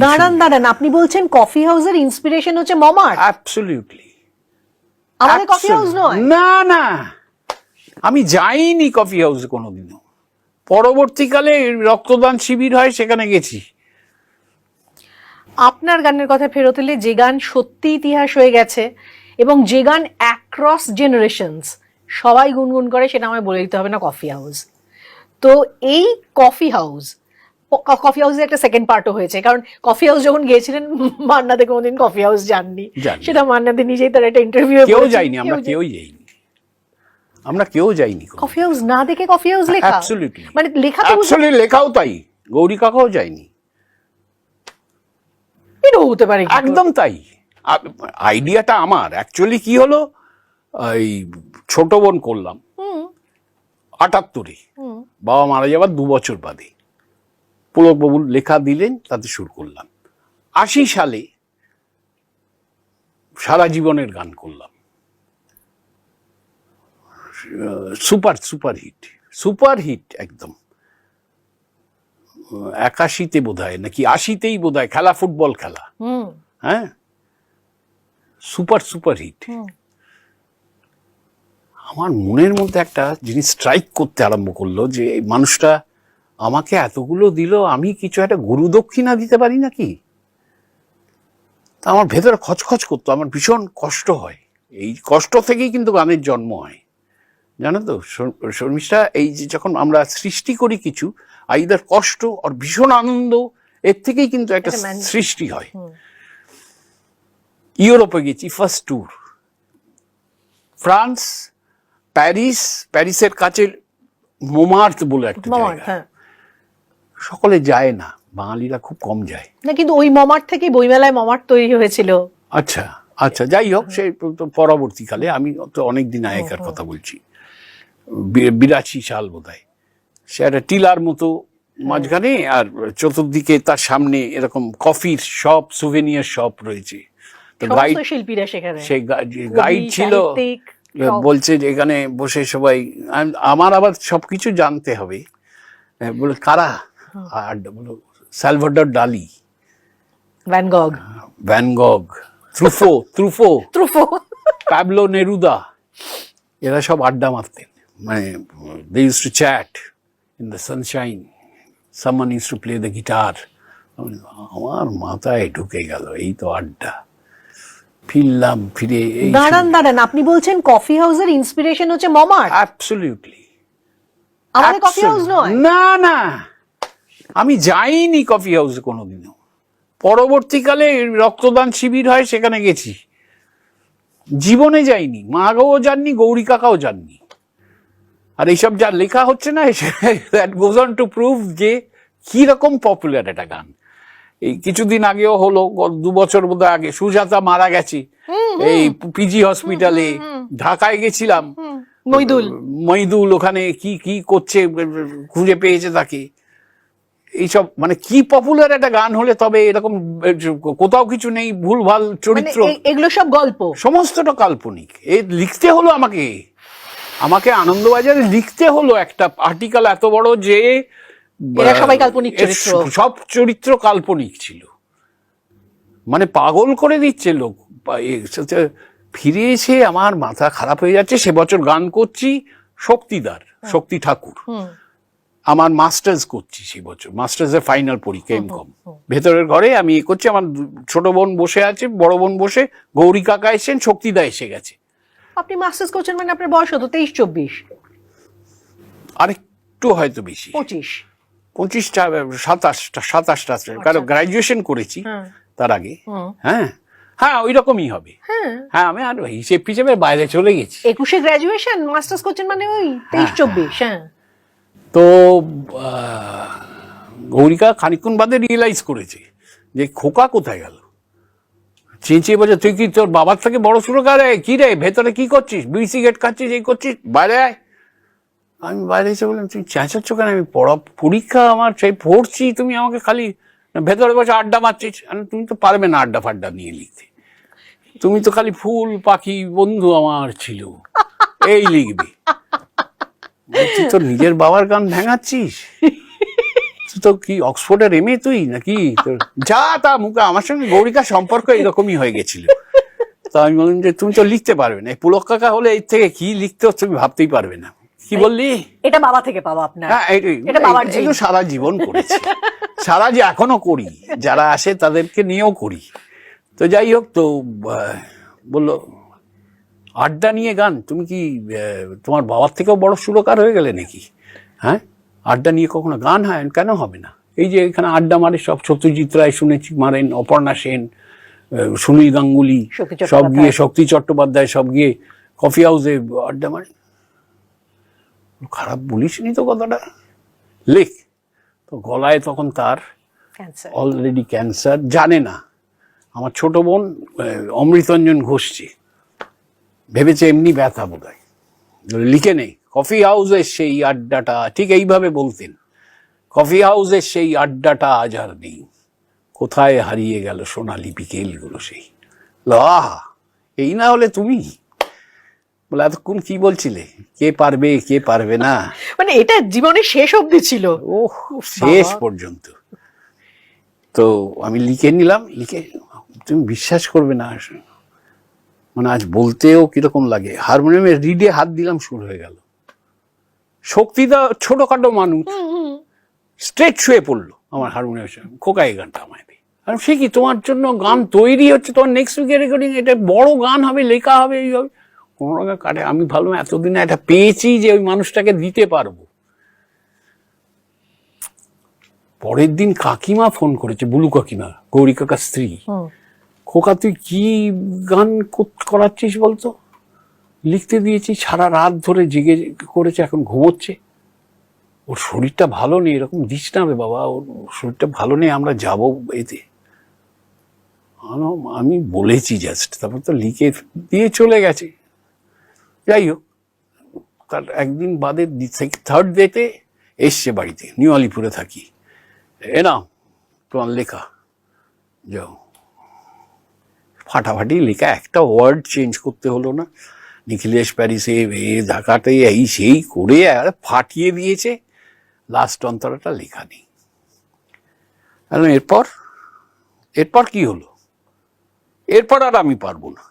দাঁড়ান দাঁড়ান আপনি বলছেন কফি হাউসের ইন্সপিরেশন হচ্ছে মমার? অ্যাবসলিউটলি আমাদের কফি হাউস নয়। না না। আমি যাইনি কফি হাউসে কোনোদিনও। পরবর্তীকালে রক্তদান শিবির হয় সেখানে গেছি। আপনার গানের কথা ফেরত এলে যে গান সত্যি ইতিহাস হয়ে গেছে এবং যে গান অ্যাক্রস জেনারেশনস সবাই গুনগুন করে সেটা আমায় বলে দিতে হবে না কফি হাউস তো এই কফি হাউস কফি হাউসের একটা সেকেন্ড পার্টও হয়েছে। কারণ কফি হাউস যখন গিয়েছিলেন মান্নাদে কোনোদিন কফি হাউস যাননি। সেটা মান্নাদে নিজেই তার একটা ইন্টারভিউ কেউ যাইনি আমরা কেউ যাইনি। আমরা কেউ যাইনি কফি হাউস না দেখে কফি হাউস লেখা? অ্যাবসলিউটলি মানে লেখা তো অ্যাবসলিউটলি লেখাও তাই। গৌরী কাকাও যায়নি। এটাও হতে পারে। একদম তাই। আইডিয়াটা আমার। অ্যাকচুয়ালি কি হলো? এই ছোট বোন করলাম। আটাত্তরে। হুম। বাবা মারা যাবার দু বছর বাদে। পুলকবাবু লেখা দিলেন তাতে শুরু করলাম। আশি সালে সারা জীবনের গান করলাম। Super super hit super hit একদম। একাশিতে বোধ হয় নাকি আশিতেই বোধ হয় খেলা ফুটবল খেলা। হ্যাঁ? Super super hit. আমার মনের মধ্যে একটা জিনিস স্ট্রাইক করতে আরম্ভ করল যে এই মানুষটা আমাকে এতগুলো দিল আমি কিছু একটা গুরু দক্ষিণা দিতে পারি নাকি? তা আমার ভেতরে খচখচ করতো আমার ভীষণ কষ্ট হয়। এই কষ্ট থেকেই কিন্তু গানের জন্ম হয়। জানো তো শর- শর্মিষ্ঠা এই যে যখন আমরা সৃষ্টি করি কিছু আইদার কষ্ট আর ভীষণ আনন্দ এর থেকেই কিন্তু একটা সৃষ্টি হয়। ইউরোপে গেছি ফার্স্ট ট্যুর ফ্রান্স প্যারিস প্যারিসের কাছে মোমার্থ বলে একটা জায়গা। হ্যাঁ। সকলে যায় না বাঙালিরা খুব কম যায়। না কিন্তু ওই মমার থেকে বইমেলায় মমার তৈরি হয়েছিল। আচ্ছা আচ্ছা যাই হোক সে পরবর্তীকালে আমি তো অনেক দিন আগেকার কথা বলছি। বিরাশি সাল বোধহয়। সে একটা টিলার মতো মাঝখানে আর চতুর্দিকে তার সামনে এরকম কফির শপ সুভেনিয়ার শপ রয়েছে। তো গাইড শিল্পীরা সেখানে। সেই গাইড ছিল বলছে যে এখানে বসে সবাই আমার আবার সবকিছু জানতে হবে। হ্যাঁ, বলে কারা? আর Salvador Dali Van Gogh Van Gogh Truffaut Truffaut Truffaut Pablo Neruda এরা সব আড্ডা মারতেন। মানে they use to chat in the sunshine someone use to play the guitar আমার মাথায় ঢুকে গেল এই তো আড্ডা। ফিরলাম ফিরে দাঁড়ান দাঁড়ান আপনি বলছেন কফি হাউসের ইন্সপিরেশন হচ্ছে মমার অ্যাবসলিউটলি আমাদের কফি হাউস নয়। না না। আমি যাইনি কফি হাউসে কোনোদিনও। পরবর্তীকালে রক্তদান শিবির হয় সেখানে গেছি। জীবনে যাইনি। মা গাও যাননি গৌরী কাকাও যাননি। আর এইসব যা লেখা হচ্ছে না that goes on to prove যে কি রকম পপুলার একটা গান। এই কিছুদিন আগেও হলো দু বছর বোধ আগে সুজাতা মারা গেছে। এই পিজি হসপিটালে ঢাকায় গেছিলাম। মইদুল। মইদুল ওখানে কি কি করছে খুঁজে পেয়েছে তাকে। এইসব মানে কি পপুলার একটা গান হলে তবে এরকম কোথাও কিছু নেই ভুলভাল মানে চরিত্র এগুলো সব গল্প। সমস্তটা কাল্পনিক। এ লিখতে হলো আমাকে। আমাকে আনন্দবাজারে লিখতে হলো একটা আর্টিকেল এত বড় যে এরা সবাই কাল্পনিক চরিত্র। সব চরিত্র কাল্পনিক ছিল। মানে পাগল করে দিচ্ছে লোক। ফিরে এসে আমার মাথা খারাপ হয়ে যাচ্ছে সে বছর গান করছি শক্তিদার শক্তি ঠাকুর। আমার মাস্টার্স করছি সেই বছর। মাস্টার্স এর ফাইনাল পরীক্ষা এম কম ভেতরের ঘরে আমি এ করছি আমার ছোট বোন বসে আছে বড় বোন বসে গৌরী কাকা এসেছেন শক্তিদা এসে গেছে। আপনি মাস্টার্স করছেন মানে আপনার বয়স হতো তেইশ চব্বিশ? আরেকটু হয়তো বেশি। পঁচিশ। পঁচিশটা সাতাশটা সাতাশটা কারণ গ্রাজুয়েশন করেছি হ্যাঁ। তার আগে। হ্যাঁ হ্যাঁ ওই রকমই হবে। হ্যাঁ। হ্যাঁ আমি আর হিসেব হিসেবে বাইরে চলে গেছি। একুশে গ্রাজুয়েশন মাস্টার্স করছেন মানে ওই তেইশ চব্বিশ হ্যাঁ। তো গৌরিকা খানিক্ষণ বাদে রিয়েলাইজ করেছে যে খোকা কোথায় গেল? চেঁচিয়ে বলছে, তুই কি তোর বাবার থেকে বড় সুরকার রে? কি রে, ভেতরে কি করছিস? বিড়ি সিগারেট খাচ্ছিস, এই করছিস? বাইরে আয়। আমি বাইরে এসে বললাম তুমি চেঁচাচ্ছ কেন? আমি পড়া, পরীক্ষা আমার, সেই পড়ছি, তুমি আমাকে খালি ভেতরে বসে আড্ডা মারছিস। তুমি তো পারবে না আড্ডা ফাড্ডা নিয়ে লিখতে। তুমি তো খালি ফুল পাখি বন্ধু আমার ছিল। এই লিখবি। বলছি, তোর নিজের বাবার গান ভেঙাচ্ছিস। তুই তো কি অক্সফোর্ডের এমএ তুই নাকি? তোর- যা তা মুখে আমার সঙ্গে গৌরিকার সম্পর্ক এরকমই হয়ে গেছিল। তো আমি বললাম যে তুমি তো লিখতে পারবে না। এই পুলক কাকা হলে এর থেকে কি লিখতে হচ্ছে তুমি ভাবতেই পারবে না। কি বললি? এটা বাবা থেকে পাওয়া আপনার। হ্যাঁ এটা বাবার এই- জিন। এগুলো সারা জীবন করেছি। সারা যে এখনও করি যারা আসে তাদেরকে নিয়েও করি। তো যাই হোক তো বলল আড্ডা নিয়ে গান? তুমি কি তোমার বাবার থেকেও বড় সুরকার হয়ে গেলে নাকি? হ্যাঁ? আড্ডা নিয়ে কখনো গান হয়? কেন হবে না? এই যে এখানে আড্ডা মারে সব সত্যজিৎ রায় শুনেছি মারেন অপর্ণা সেন সুনীল গাঙ্গুলি সব গিয়ে শক্তি চট্টোপাধ্যায় সব গিয়ে কফি হাউসে আড্ডা মারে খারাপ বলিসনি তো কথাটা? লেখ। তো গলায় তখন তার অলরেডি ক্যান্সার জানে না। আমার ছোট বোন অমৃতঞ্জন ঘোষছে ভেবেছে এমনি ব্যথা বোধ হয় লিখে নেই। কফি হাউসের সেই আড্ডাটা ঠিক এইভাবে বলতেন কফি হাউসের সেই আড্ডাটা আজ আর নেই। কোথায় হারিয়ে গেল সোনালি বিকেলগুলো সেই? আহা এই না হলে তুমি? বলে এতক্ষণ কি বলছিলে? কে পারবে কে পারবে না? মানে এটা জীবনের শেষ অবধি ছিল। ওহ শেষ পর্যন্ত। তো আমি লিখে নিলাম লিখে তুমি বিশ্বাস করবে না মানে আজ বলতেও কীরকম লাগে? হারমোনিয়ামে রিডে হাত দিলাম শুরু হয়ে গেল। শক্তিদা ছোটখাটো মানুষ। স্ট্রেট শুয়ে পড়ল আমার হারমোনিয়াম খোকা এই গানটা আমায় আর সে কি তোমার জন্য গান তৈরি হচ্ছে? তোমার নেক্সট উইকের রেকর্ডিং এটা বড় গান হবে লেখা হবে এই হবে। কোনো রকম কাটে আমি ভাবলাম এতদিনে এটা পেয়েছি যে ওই মানুষটাকে দিতে পারব। পরের দিন কাকিমা ফোন করেছে বুলু কাকিমা গৌরী কাকার স্ত্রী। খোকা তুই কি গান কর- করাচ্ছিস বলতো? লিখতে দিয়েছি, সারা রাত ধরে জেগে করেছে, এখন ঘুমোচ্ছে। ওর শরীরটা ভালো নেই, এরকম দিস না রে বাবা, ওর শরীরটা ভালো নেই, আমরা যাব এতে। আমি বলেছি জাস্ট তারপর তো লিখে দিয়ে চলে গেছে। যাই হোক, তার একদিন বাদে থার্ড ডেতে এসছে বাড়িতে, নিউ আলিপুরে থাকি। এ নাও, তোমার লেখা, যাও। ফাটাফাটি লেখা, একটা ওয়ার্ড চেঞ্জ করতে হলো না। নিখিলেশ প্যারিসে এ ঢাকাতে এই সেই করে আর ফাটিয়ে দিয়েছে। লাস্ট অন্তরাটা লেখা নেই। এরপর এরপর কি হলো? এরপর আর আমি পারব না।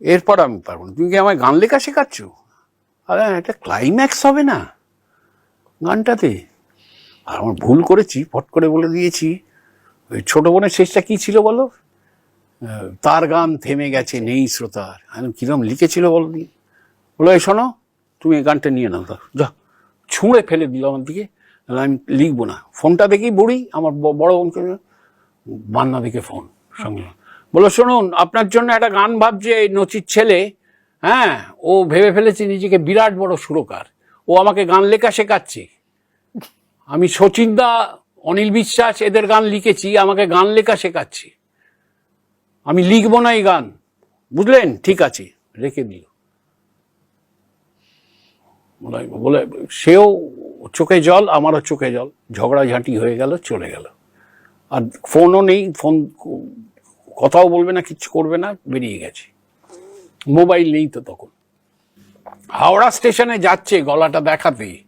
এরপর আমি পারব না। তুমি কি আমায় গান লেখা শেখাচ্ছ? আরে একটা ক্লাইম্যাক্স হবে না। গানটাতে। আর আমার ভুল করেছি, ফট করে বলে দিয়েছি। ওই ছোটো বোনের শেষটা কি ছিল বলো? তার গান থেমে গেছে, নেই শ্রোতার কিরম লিখেছিল বলো দি বলো, এই শোনো, তুমি এই গানটা নিয়ে নাও যা ছুঁড়ে ফেলে দিল আমার দিকে আমি লিখব না। ফোনটা দেখেই বড়ি, আমার বড় বোনকে বান্না দিকে ফোন, সঙ্গে বলো, শুনুন, আপনার জন্য একটা গান ভাবছে এই নচির ছেলে। হ্যাঁ ও ভেবে ফেলেছে নিজেকে বিরাট বড় সুরকার। ও আমাকে গান লেখা শেখাচ্ছে। আমি শচীন দা, অনিল বিশ্বাস, এদের গান লিখেছি, আমাকে গান লেখা শেখাচ্ছে। আমি লিখব না এই গান। বুঝলেন? ঠিক আছে, রেখে দিল। বলে- সেও চোখে জল, আমারও চোখে জল। ঝগড়াঝাঁটি হয়ে গেল, চলে গেল। আর ফোনও নেই, ফোন কথাও বলবে না, কিচ্ছু করবে না, বেরিয়ে গেছে। মোবাইল নেই তো তখন। হাওড়া স্টেশনে যাচ্ছে গলাটা দেখাতে,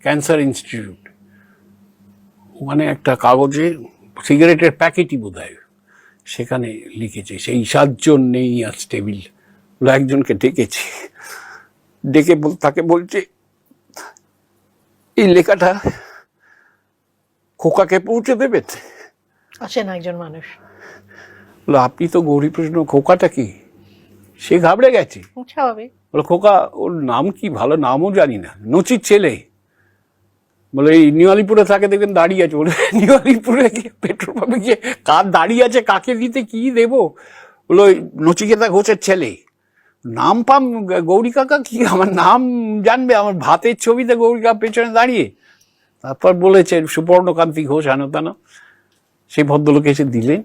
ক্যান্সার ইনস্টিটিউট। ওখানে একটা কাগজে সিগারেটের প্যাকেটই বোধ সেখানে লিখেছে সেই সাতজন নেই আজ টেবিল। বলে একজনকে ডেকেছে। ডেকে বল- তাকে বলছে এই লেখাটা খোকাকে পৌঁছে দেবেন আসেন একজন মানুষ। বলে আপনি তো গৌরীপ্রশ্ন খোকাটা কি? সে ঘাবড়ে গেছে। স্বাভাবিক। বলে খোকা ওর নাম কি ভালো? নামও জানি না। নচির ছেলে। বলে, এই নিউ আলিপুরে থাকে, দেখবেন দাঁড়িয়ে আছে। বলে, নিউ আলিপুরে গিয়ে পেট্রোল পাম্পে গিয়ে কার দাঁড়িয়ে আছে, কাকে দিতে, কি দেবো? বলে নচিকেতা ঘোষের ছেলে। নাম পাম, গৌরী কাকা কি? আমার নাম জানবে, আমার ভাতের ছবিতে গৌরী কাকা পেছনে দাঁড়িয়ে। তারপর বলেছে সুবর্ণকান্তি ঘোষ হেন তেন সেই ভদ্রলোক এসে দিলেন।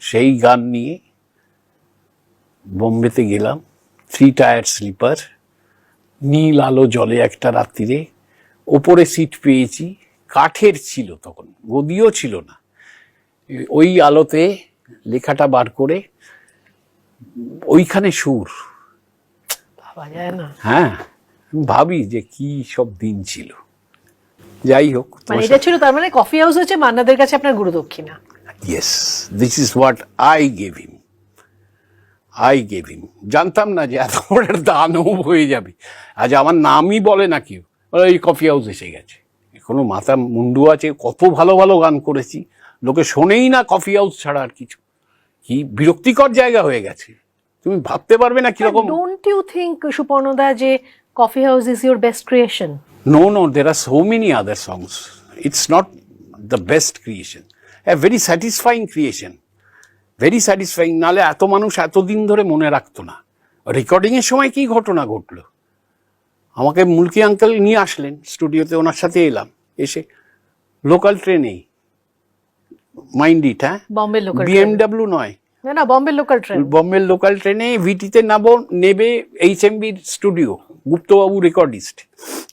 সেই গান নিয়ে বোম্বেতে গেলাম। থ্রি টায়ার স্লিপার নীল আলো জলে একটা রাত্রিরে। ওপরে সিট পেয়েছি কাঠের ছিল তখন গদিও ছিল না। ওই আলোতে লেখাটা বার করে ওইখানে সুর। হ্যাঁ ভাবি যে কি সব দিন ছিল। যাই হোক মানে এটা ছিল তার মানে কফি হাউস হচ্ছে মান্নাদের কাছে আপনার গুরু দক্ষিণা। Yes this is what I gave him I gave him জানতাম না যে এত বড় দানব হয়ে যাবে। আজ আমার নামই বলে না কেউ। এই কফি হাউস এসে গেছে কোনো মাথা মুন্ডু আছে কত ভালো ভালো গান করেছি লোকে শোনেই না কফি হাউস ছাড়া আর কিছু কি বিরক্তিকর জায়গা হয়ে গেছে তুমি ভাবতে পারবে না কীরকম ডোন্ট ইউ থিঙ্ক সুপর্ণদা যে coffee house is your best creation No, no, there are so many other songs. It's not the best creation. A very satisfying creation. Very satisfying. নালে এত মানুষ এতদিন ধরে মনে রাখতো না রেকর্ডিং এর সময় কি ঘটনা ঘটলো আমাকে মুলকি আঙ্কেল নিয়ে আসলেন স্টুডিওতে ওনার সাথে এলাম এসে লোকাল ট্রেনেই মাইন্ড ইট হ্যাঁ? বম্বে লোকাল বিএমডাব্লিউ নয়। না না বম্বে লোকাল ট্রেন বম্বের লোকাল ট্রেনে ভিটিতে নামো নেবে এইচ এমবির স্টুডিও গুপ্তবাবু রেকর্ডিস্ট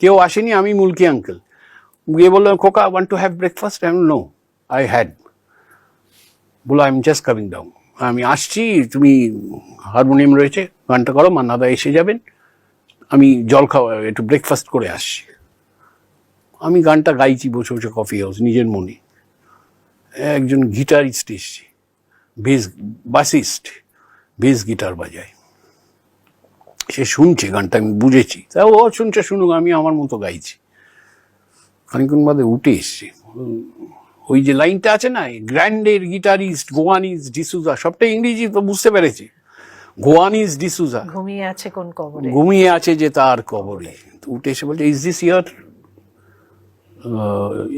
কেউ আসেনি আমি মুলকি আঙ্কেল গিয়ে বলল খোকা want to have breakfast I know I had বলো I am just coming down আমি আসছি তুমি হারমোনিয়াম রয়েছে গানটা করো মান্নাদা এসে যাবেন। আমি জল খাওয়া, একটু ব্রেকফাস্ট করে আসছি। আমি গানটা গাইছি বসে বসে কফি হাউস নিজের মনে। একজন গিটারিস্ট এসছে বেস বাসিস্ট বেস গিটার বাজায়। সে শুনছে গানটা, আমি বুঝেছি। তা ও শুনছে, শুনুক, আমি আমার মতো গাইছি। খানিক্ষণ বাদে উঠে এসছে। ওই যে লাইনটা আছে না গ্র্যান্ডের গিটারিস্ট গোয়ানিজ ডিসুজা সবটাই ইংরেজি, তো বুঝতে পেরেছি। গোয়ানিজ ডিসুজা ঘুমিয়ে আছে কোন কবরে? ঘুমিয়ে আছে যে তার কবরে। তো উঠে এসে বলছে is this your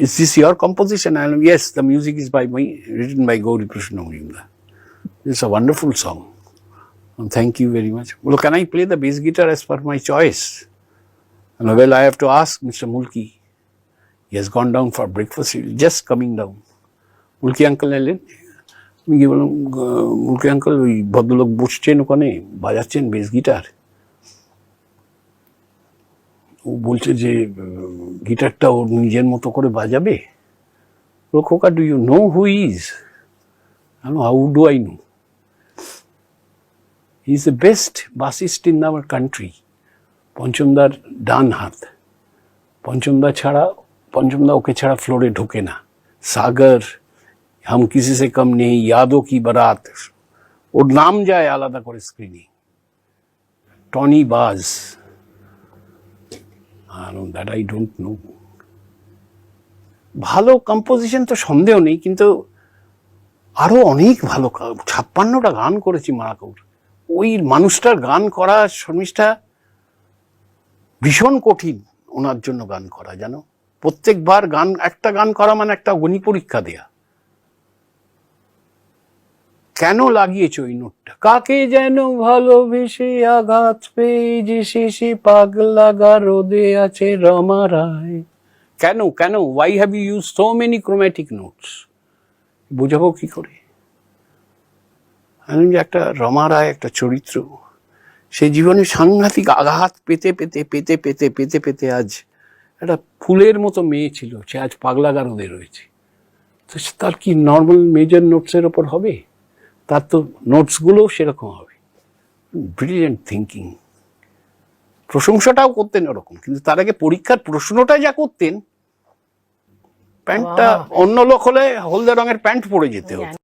is this your composition I yes the music is by my written by Gauri Krishna Majumdar it's a wonderful song thank you very much বলো can I play the bass guitar as per my choice well I have to ask mister Mulki he has gone down for breakfast just coming down Mulki uncle এলেন আমি গিয়ে বললাম "গ- মুলকি uncle ওই ভদ্রলোক বসছেন ওখানে, বাজাচ্ছেন বেস গিটার ও বলছে যে গিটারটা ওর নিজের মতো করে বাজাবে। ও খোকা do you know who is how do I know is the best bassist in our country পঞ্চমদার ডান হাত। পঞ্চমদা ছাড়া পঞ্চমদা ওকে ছাড়া ফ্লোরে ঢোকে না। সাগর হাম কিসি সে কম নেই ইয়াদো কি বারাত ওর নাম যায় আলাদা করে স্ক্রিনে Tony Vaz that I don't know ভালো কম্পোজিশন তো সন্দেহ নেই, কিন্তু আরও অনেক ভালো ছাপ্পান্নটা গান করেছি মারাকৌর ওই মানুষটার গান করা শর্মিষ্ঠা ভীষণ কঠিন ওনার জন্য গান করা, জানো? প্রত্যেকবার গান, একটা গান করা মানে একটা অগ্নি পরীক্ষা দেয়া। কেন লাগিয়েছো ওই নোটটা? কাকে যেন ভালোবেসে আঘাত পেয়ে যে শেষে পাগলা গারদে আছে রমা রায়? কেন কেন? Why have you use so many chromatic notes বোঝাবো কি করে? আমি যে একটা রমা রায় একটা চরিত্র, সে জীবনে সাংঘাতিক আঘাত পেতে পেতে পেতে পেতে পেতে পেতে আজ একটা ফুলের মতো মেয়ে ছিল, সে আজ পাগলা গারদে রয়েছে। তো তার কি নর্মাল মেজর নোটসের ওপর হবে? তার তো নোটসগুলোও সেরকম হবে। ব্রিলিয়েন্ট থিঙ্কিং প্রশংসাটাও করতেন ওরকম কিন্তু তার আগে পরীক্ষার প্রশ্নটা যা করতেন প্যান্টটা অন্য লোক হলে হলদে রঙের প্যান্ট পরে যেতে হতো।